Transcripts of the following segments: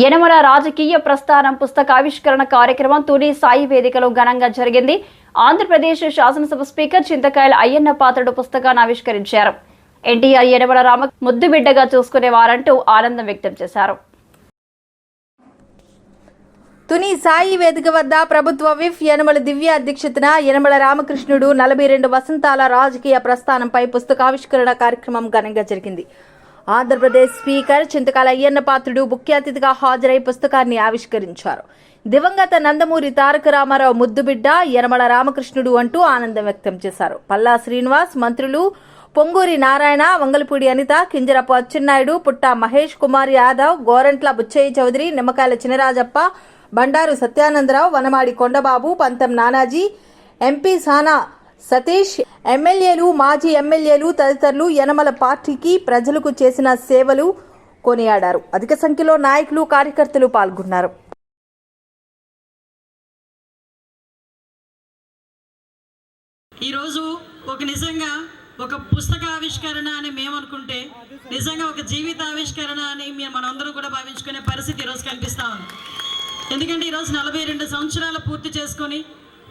యనమల రాజకీయ ప్రస్థానం పుస్తక ఆవిష్కరణ కార్యక్రమం తుని సాయి వేదికలో ఘనంగా జరిగింది. ఆంధ్రప్రదేశ్ శాసనసభ స్పీకర్ చింతకాయల అయ్యన్న పాత్రుడు పుస్తకాన్ని ఆవిష్కరించారు. ఎన్టీఆర్ యనమల రామ ముద్దుబిడ్డగా చూసుకునేవారంటూ ఆనందం వ్యక్తం చేశారు. తుని సాయి వేదిక వద్ద ప్రభుత్వ విఫ్ యనమల దివ్య అధ్యక్షతన యనమల రామకృష్ణుడు నలభై రెండు వసంతాల రాజకీయ ప్రస్థానంపై పుస్తకావిష్కరణ కార్యక్రమం ఘనంగా జరిగింది. ఆంధ్రప్రదేశ్ స్పీకర్ చింతకాల అయ్యన్న పాత్రుడు ముఖ్య అతిథిగా హాజరై పుస్తకాన్ని ఆవిష్కరించారు. దివంగత నందమూరి తారక రామారావు ముద్దుబిడ్డ యనమల రామకృష్ణుడు అంటూ ఆనందం వ్యక్తం చేశారు. పల్లా శ్రీనివాస్ మంత్రులు పొంగూరి నారాయణ వంగలపూడి అనిత కింజరపు అచ్చెన్నాయుడు పుట్ట మహేష్ కుమార్ యాదవ్ గోరంట్ల బుచ్చయ్య చౌదరి నిమ్మకాయల చినరాజప్ప బండారు సత్యానందరావు వనమాడి కొండబాబు పంతం నానాజీ ఎంపీ సానా సతీష్ ఎమ్మెల్యేలు మాజీ ఎమ్మెల్యేలు తదితరులు యనమల పార్టీకి ప్రజలకు చేసిన సేవలు కొనియాడారు. అధిక సంఖ్యలో నాయకులు కార్యకర్తలు పాల్గొన్నారు. ఈరోజు ఒక నిజంగా ఒక పుస్తక ఆవిష్కరణ అని మేము అనుకుంటే నిజంగా ఒక జీవిత ఆవిష్కరణ అని మేము మనందరం కూడా భావించుకునే పరిస్థితి ఈరోజు కనిపిస్తా ఉంది. ఎందుకంటే ఈరోజు నలభై రెండు సంవత్సరాలు పూర్తి చేసుకొని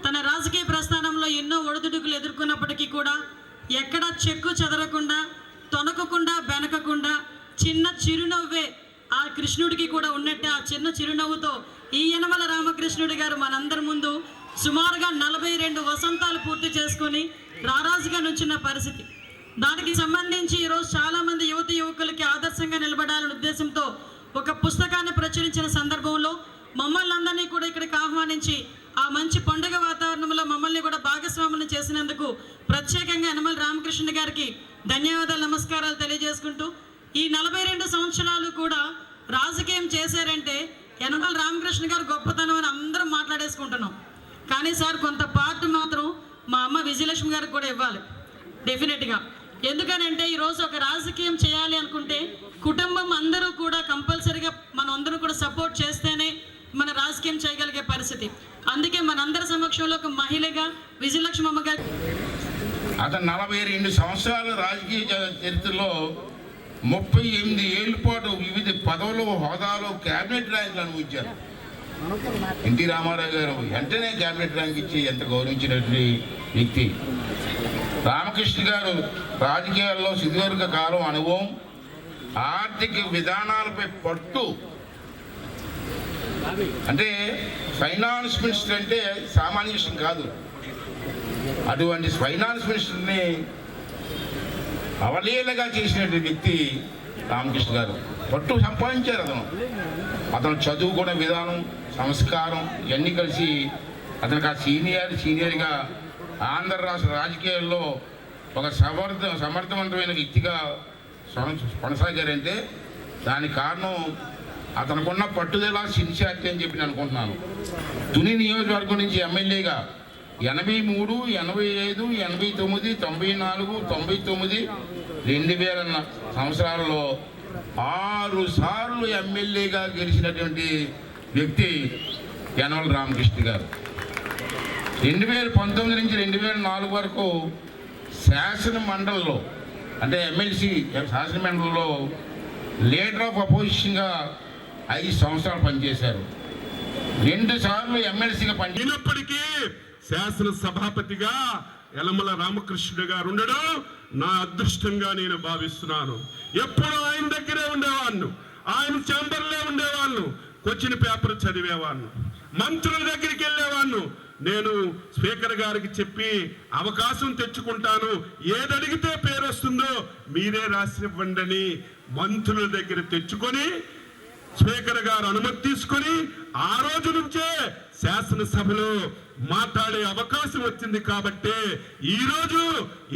తన రాజకీయ ప్రస్థానంలో ఎన్నో ఒడిదుడుకులు ఎదుర్కొన్నప్పటికీ కూడా ఎక్కడా చెక్కు చెదరకుండా తొనకకుండా బెనకకుండా చిన్న చిరునవ్వే ఆ కృష్ణుడికి కూడా ఉన్నట్టే ఆ చిన్న చిరునవ్వుతో ఈ యనమల రామకృష్ణుడి గారు మనందరి ముందు సుమారుగా నలభై రెండు వసంతాలు పూర్తి చేసుకొని రారాజుగా నుంచున్న పరిస్థితి. దానికి సంబంధించి ఈరోజు చాలామంది యువత యువకులకి ఆదర్శంగా నిలబడాలనే ఉద్దేశంతో ఒక పుస్తకాన్ని ప్రచురించిన సందర్భంలో మమ్మల్ని అందరినీ కూడా ఇక్కడికి ఆహ్వానించి ఆ మంచి పండుగ వాతావరణంలో మమ్మల్ని కూడా భాగస్వాములను చేసినందుకు ప్రత్యేకంగా యనమల రామకృష్ణ గారికి ధన్యవాదాలు నమస్కారాలు తెలియజేసుకుంటూ ఈ నలభై రెండు సంవత్సరాలు కూడా రాజకీయం చేశారంటే యనమల రామకృష్ణ గారు గొప్పతనం అని అందరం మాట్లాడేసుకుంటున్నాం. కానీ సార్ కొంత పార్ట్ మాత్రం మా అమ్మ విజయలక్ష్మి గారికి కూడా ఇవ్వాలి డెఫినెట్గా ఎందుకనంటే ఈరోజు ఒక రాజకీయం చేయాలి అనుకుంటే కుటుంబం అందరూ కూడా కంపల్సరీగా మనం అందరూ కూడా సపోర్ట్ చేస్తేనే మన రాజకీయం చేయగలిగే పరిస్థితి. అందుకే మనందరి సమక్షంలో ఒక మహిళగా విజయలక్ష్మి అమ్మ గారు అతను నలభై రెండు సంవత్సరాల రాజకీయ చరిత్రలో ముప్పై ఎనిమిది ఏళ్ళ పాటు వివిధ పదవులు హోదాలో క్యాబినెట్ ర్యాంకులు అనుభవించారు. ఎన్టీ రామారావు గారు వెంటనే క్యాబినెట్ ర్యాంక్ ఇచ్చి ఎంత గౌరవించినటువంటి వ్యక్తి. రామకృష్ణ గారు రాజకీయాల్లో సుదీర్ఘ కాలం అనుభవం ఆర్థిక విధానాలపై పట్టు అంటే ఫైనాన్స్ మినిస్టర్ అంటే సామాన్య విషయం కాదు. అటువంటి ఫైనాన్స్ మినిస్టర్ని అవలీలగా చేసినటువంటి వ్యక్తి రామకృష్ణ గారు. పట్టు సంపాదించారు అతను. అతను చదువుకునే విధానం సంస్కారం ఇవన్నీ కలిసి అతనికి ఆ సీనియర్ సీనియర్గా ఆంధ్ర రాష్ట్ర రాజకీయాల్లో ఒక సమర్థ సమర్థవంతమైన వ్యక్తిగా కొనసాగారంటే దానికి కారణం అతనుకున్న పట్టుదల సిన్సియారిటీ అని చెప్పి అనుకుంటున్నాను. తుని నియోజకవర్గం నుంచి ఎమ్మెల్యేగా ఎనభై మూడు ఎనభై ఐదు ఎనభై తొమ్మిది తొంభై నాలుగు తొంభై తొమ్మిది రెండు వేల సంవత్సరాలలో సంవత్సరాల్లో ఆరు సార్లు ఎమ్మెల్యేగా గెలిచినటువంటి వ్యక్తి యనవల రామకృష్ణ గారు. రెండు వేల పంతొమ్మిది నుంచి రెండు వేల నాలుగు వరకు శాసన మండలిలో అంటే ఎమ్మెల్సీ శాసన మండలిలో లీడర్ ఆఫ్ అపోజిషన్గా ఐదు సంవత్సరాలు పనిచేశారు. రెండు సార్లు ఎమ్మెల్సీగా పనిచేసినప్పటికీ శాసనసభాపతిగా శాసన సభాపతిగా యలమల రామకృష్ణుడు గారు ఉండడం నా అదృష్టంగా నేను భావిస్తున్నాను. ఎప్పుడు ఆయన దగ్గరే ఉండేవాళ్ళు. ఆయన ఛాంబర్లే ఉండేవాళ్ళు. క్వశ్చన్ పేపర్ చదివేవాళ్ళు. మంత్రుల దగ్గరికి వెళ్ళేవాళ్ళు. నేను స్పీకర్ గారికి చెప్పి అవకాశం తెచ్చుకుంటాను. ఏదడిగితే పేరు వస్తుందో మీరే రాసివ్వండి అని మంత్రుల దగ్గర తెచ్చుకొని స్పీకర్ గారు అనుమతి తీసుకొని ఆ రోజు నుంచే శాసనసభలో మాట్లాడే అవకాశం వచ్చింది కాబట్టి ఈ రోజు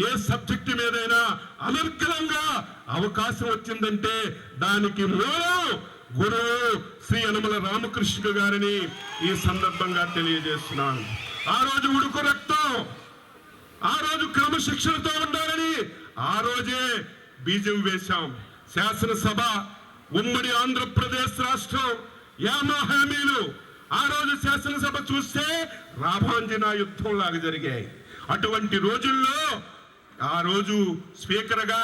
ఏ సబ్జెక్టు మీదైనా అనర్గళంగా అవకాశం వచ్చిందంటే దానికి మూలం గురువు శ్రీ యనమల రామకృష్ణ గారిని ఈ సందర్భంగా తెలియజేస్తున్నాను. ఆ రోజు ఉడుకు రక్తం ఆ రోజు క్రమశిక్షణతో ఉండాలని ఆ రోజే బీజం వేశాం. శాసనసభ ఉమ్మడి ఆంధ్రప్రదేశ్ రాష్ట్రం యామ హామీలు ఆ రోజు శాసనసభ చూస్తే రాభాంజన యుద్ధం లాగా జరిగాయి. అటువంటి రోజుల్లో ఆ రోజు స్పీకర్గా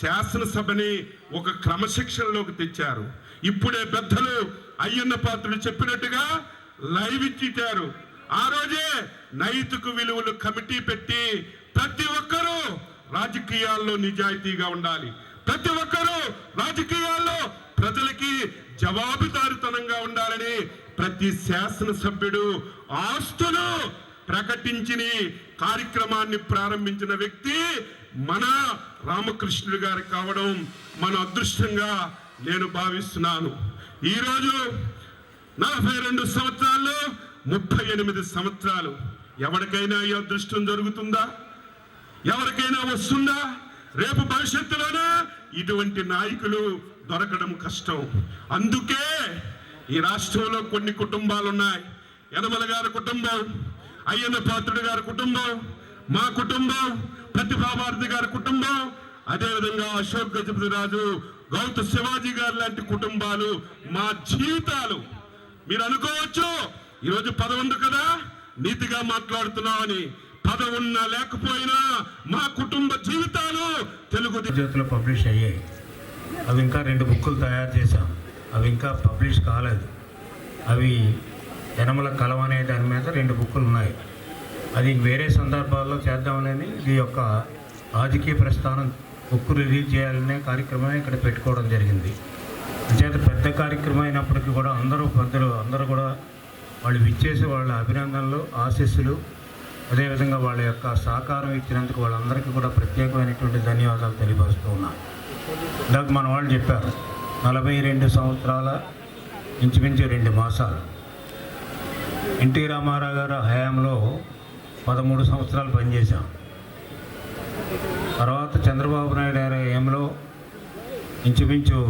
శాసనసభని ఒక క్రమశిక్షణలోకి తెచ్చారు. ఇప్పుడే పెద్దలు అయ్యన్న పాత్రలు చెప్పినట్టుగా లైవ్ ఇచ్చిచ్చారు ఆ రోజే నైతిక విలువలు కమిటీ పెట్టి ప్రతి ఒక్కరూ రాజకీయాల్లో నిజాయితీగా ఉండాలి. ప్రతి ఒక్కరూ రాజకీయాల్లో ప్రజలకి జవాబుదారితనంగా ఉండాలని ప్రతి శాసనసభ్యుడు ఆస్తులు ప్రకటించిన కార్యక్రమాన్ని ప్రారంభించిన వ్యక్తి మన రామకృష్ణుడు గారు కావడం మన అదృష్టంగా నేను భావిస్తున్నాను. ఈరోజు నలభై రెండు సంవత్సరాలు ముప్పై ఎనిమిది సంవత్సరాలు. ఎవరికైనా ఈ అదృష్టం జరుగుతుందా? ఎవరికైనా వస్తుందా? రేపు భవిష్యత్తులోనే ఇటువంటి నాయకులు దొరకడం కష్టం. అందుకే ఈ రాష్ట్రంలో కొన్ని కుటుంబాలు ఉన్నాయి యనమల గారి కుటుంబం అయ్యన్న పాత్రుడు గారి కుటుంబం మా కుటుంబం ప్రతిభాభారతి గారి కుటుంబం అదేవిధంగా అశోక్ గజపతి రాజు గౌత శివాజీ గారు లాంటి కుటుంబాలు మా జీవితాలు. మీరు అనుకోవచ్చు ఈరోజు పదవుంది కదా నీతిగా మాట్లాడుతున్నామని. పదవున్నా లేకపోయినా మా కుటుంబ జీవితాలు తెలుగు జ్యోతిలో పబ్లిష్ అయ్యాయి. అవి ఇంకా రెండు బుక్కులు తయారు చేశాం. అవి ఇంకా పబ్లిష్ కాలేదు. అవి యనమల కలం అనే దాని మీద రెండు బుక్కులు ఉన్నాయి. అది వేరే సందర్భాల్లో చేద్దామని ఈ యొక్క రాజకీయ ప్రస్థానం. బుక్ రిలీజ్ చేయాలనే కార్యక్రమం ఇక్కడ పెట్టుకోవడం జరిగింది. అంచేత పెద్ద కార్యక్రమం అయినప్పటికీ కూడా అందరూ పెద్దలు అందరూ కూడా వాళ్ళు విచ్చేసి వాళ్ళ అభినందనలు ఆశీస్సులు అదేవిధంగా వాళ్ళ యొక్క సహకారం ఇచ్చినందుకు వాళ్ళందరికీ కూడా ప్రత్యేకమైనటువంటి ధన్యవాదాలు తెలియపరుస్తూ ఉన్నాను. ఇందాక మన వాళ్ళు చెప్పారు నలభై రెండు సంవత్సరాల ఇంచుమించు రెండు మాసాలు. ఎన్టీ రామారావు గారు హయాంలో పదమూడు సంవత్సరాలు పనిచేశాం. తర్వాత చంద్రబాబు నాయుడు గారి హయాంలో ఇంచుమించు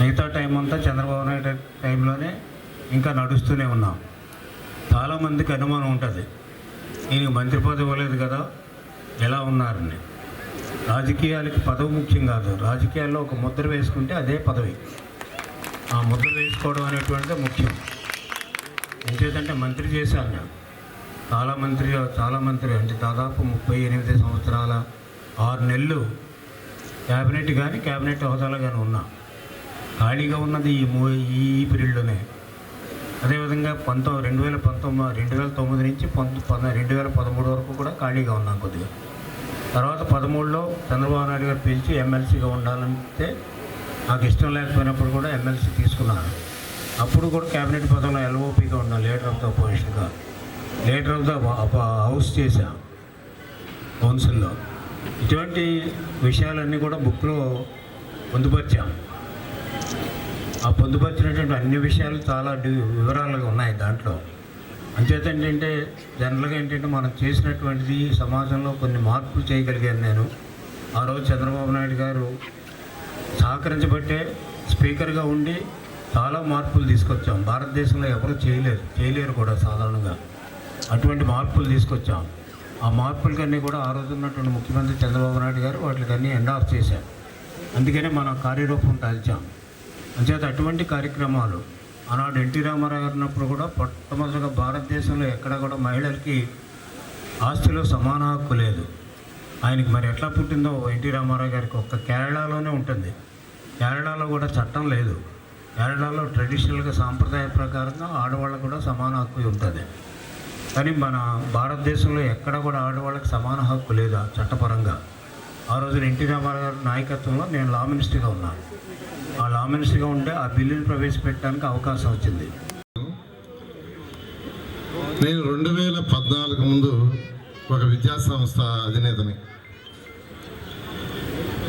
మిగతా టైం అంతా చంద్రబాబు నాయుడు టైంలోనే ఇంకా నడుస్తూనే ఉన్నాం. చాలామందికి అనుమానం ఉంటుంది. నేను మంత్రి పదవి ఇవ్వలేదు కదా? ఎలా ఉన్నారని. రాజకీయాలకి పదవి ముఖ్యం కాదు. రాజకీయాల్లో ఒక ముద్ర వేసుకుంటే అదే పదవి. ఆ ముద్ర వేసుకోవడం అనేటువంటిది ముఖ్యం. ఎంచేతంటే మంత్రి చేశాను నేను. చాలా మంత్రి చాలా మంత్రి అంటే దాదాపు ముప్పై ఎనిమిది సంవత్సరాల ఆరు నెలలు క్యాబినెట్ కానీ క్యాబినెట్ హోదాలో కానీ ఉన్నా. ఖాళీగా ఉన్నది ఈ మూ ఈ పీరియడ్లోనే. అదేవిధంగా పంతొమ్మిది రెండు వేల పంతొమ్మిది రెండు వేల తొమ్మిది నుంచి పంతొమ్మిది రెండు వేల పదమూడు వరకు కూడా ఖాళీగా ఉన్నాం కొద్దిగా. తర్వాత పదమూడులో చంద్రబాబు నాయుడు గారు పిలిచి ఎమ్మెల్సీగా ఉండాలంటే నాకు ఇష్టం లేకపోయినప్పుడు కూడా ఎమ్మెల్సీ తీసుకున్నాను. అప్పుడు కూడా క్యాబినెట్ పదంలో ఎల్ఓపిగా ఉన్నా లీడర్ ఆఫ్ ద అపోజిషన్గా లీడర్ ఆఫ్ ద హౌస్ చేశా కౌన్సిల్లో. ఇటువంటి విషయాలన్నీ కూడా బుక్లో పొందుపరిచాం. ఆ పొందుపరిచినటువంటి అన్ని విషయాలు చాలా వివరాలుగా ఉన్నాయి దాంట్లో. అంచేత ఏంటంటే జనరల్గా ఏంటంటే మనం చేసినటువంటిది సమాజంలో కొన్ని మార్పులు చేయగలిగాను నేను. ఆ రోజు చంద్రబాబు నాయుడు గారు సహకరించబట్టే స్పీకర్గా ఉండి చాలా మార్పులు తీసుకొచ్చాం. భారతదేశంలో ఎవరు చేయలేరు చేయలేరు కూడా సాధారణంగా. అటువంటి మార్పులు తీసుకొచ్చాం. ఆ మార్పులకన్నీ కూడా ఆ రోజు ఉన్నటువంటి ముఖ్యమంత్రి చంద్రబాబు నాయుడు గారు వాటికన్నీ ఎండాఫ్ చేశారు. అందుకనే మనం కార్యరూపం దాల్చాం అంచేత అటువంటి కార్యక్రమాలు ఆనాడు ఎన్టీ రామారావు గారు ఉన్నప్పుడు కూడా మొట్టమొదటిగా భారతదేశంలో ఎక్కడ కూడా మహిళలకి ఆస్తిలో సమాన హక్కు లేదు. ఆయనకి మరి ఎట్లా పుట్టిందో ఎన్టీ రామారావు గారికి ఒక్క కేరళలోనే ఉంటుంది. కేరళలో కూడా చట్టం లేదు. కేరళలో ట్రెడిషనల్గా సాంప్రదాయ ప్రకారంగా ఆడవాళ్ళకు కూడా సమాన హక్కు ఉంటుంది. కానీ మన భారతదేశంలో ఎక్కడ కూడా ఆడవాళ్ళకి సమాన హక్కు లేదు చట్టపరంగా ఆ రోజున ఎన్టీ రామారావు గారి నాయకత్వంలో నేను లా మినిస్టర్గా ఉన్నాను. ఆ లా మినిస్టర్గా ఉంటే ఆ బిల్లుని ప్రవేశపెట్టడానికి అవకాశం వచ్చింది. నేను రెండు వేల పద్నాలుగు ముందు ఒక విద్యా సంస్థ అధినేతని.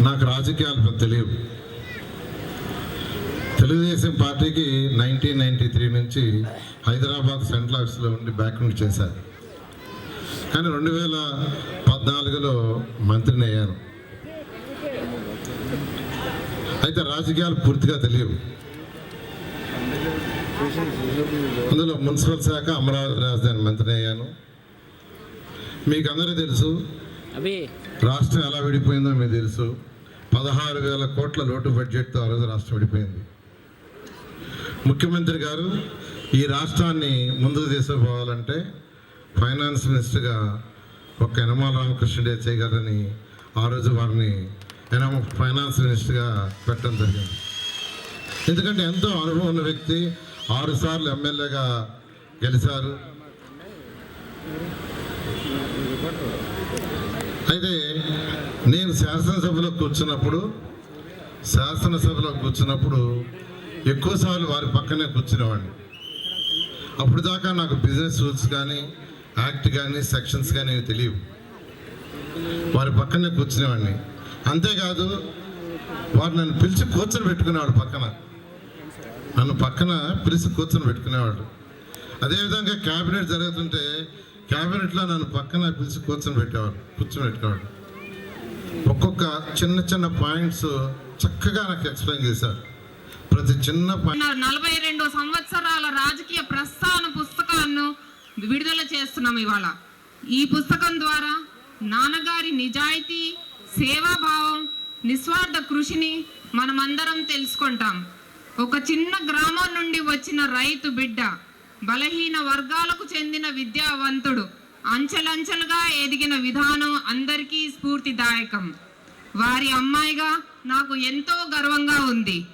నాకు రాజకీయాలు పెద్ద తెలియవు. తెలుగుదేశం పార్టీకి నైన్టీన్ నైన్టీ త్రీ నుంచి హైదరాబాద్ సెంట్రల్ ఆఫీస్లో ఉండి బ్యాక్గ్రౌండ్ చేశాను కానీ రెండు వేల పద్నాలుగులో మంత్రిని అయ్యాను. అయితే రాజకీయాలు పూర్తిగా తెలియవు. అందులో మున్సిపల్ శాఖ అమరావతి రాజధాని మంత్రి అయ్యాను. మీకు అందరూ తెలుసు రాష్ట్రం ఎలా విడిపోయిందో మీకు తెలుసు. పదహారు వేల కోట్ల లోటు బడ్జెట్తో ఆ రోజు రాష్ట్రం విడిపోయింది. ముఖ్యమంత్రి గారు ఈ రాష్ట్రాన్ని ముందుకు తీసుకుపోవాలంటే ఫైనాన్స్ మినిస్టర్గా ఒక యనమాల రామకృష్ణుడే చేయగలరని ఆ రోజు వారిని యనమ ఫైనాన్స్ మినిస్టర్గా పెట్టడం జరిగింది. ఎందుకంటే ఎంతో అనుభవం ఉన్న వ్యక్తి ఆరుసార్లు ఎమ్మెల్యేగా గెలిచారు. అయితే నేను శాసనసభలో కూర్చున్నప్పుడు శాసనసభలో కూర్చున్నప్పుడు ఎక్కువసార్లు వారి పక్కనే కూర్చునేవాడిని. అప్పుడు దాకా నాకు బిజినెస్ రూల్స్ కానీ యాక్ట్ కానీ సెక్షన్స్ కానీ తెలియవు. వారి పక్కనే కూర్చునేవాడిని. అంతేకాదు వారు నన్ను పిలిచి కూర్చొని పెట్టుకునేవాడు పక్కన. నన్ను పక్కన పిలిచి కూర్చొని పెట్టుకునేవాడు. అదేవిధంగా క్యాబినెట్ జరుగుతుంటే క్యాబినెట్లో నన్ను పక్కన పిలిచి కూర్చొని పెట్టేవాడు కూర్చొని పెట్టేవాడు ఒక్కొక్క చిన్న చిన్న పాయింట్స్ చక్కగా నాకు ఎక్స్ప్లెయిన్ చేశారు. ప్రతి చిన్న నలభై రెండు సంవత్సరాల రాజకీయ ప్రస్థాన పుస్తకాన్ని విడుదల చేస్తున్నాం ఇవాళ. ఈ పుస్తకం ద్వారా నాన్నగారి నిజాయితీ సేవాభావం నిస్వార్థ కృషిని మనమందరం తెలుసుకుంటాం. ఒక చిన్న గ్రామం నుండి వచ్చిన రైతు బిడ్డ బలహీన వర్గాలకు చెందిన విద్యావంతుడు అంచెలంచెలుగా ఎదిగిన విధానం అందరికీ స్ఫూర్తిదాయకం. వారి అమ్మాయిగా నాకు ఎంతో గర్వంగా ఉంది.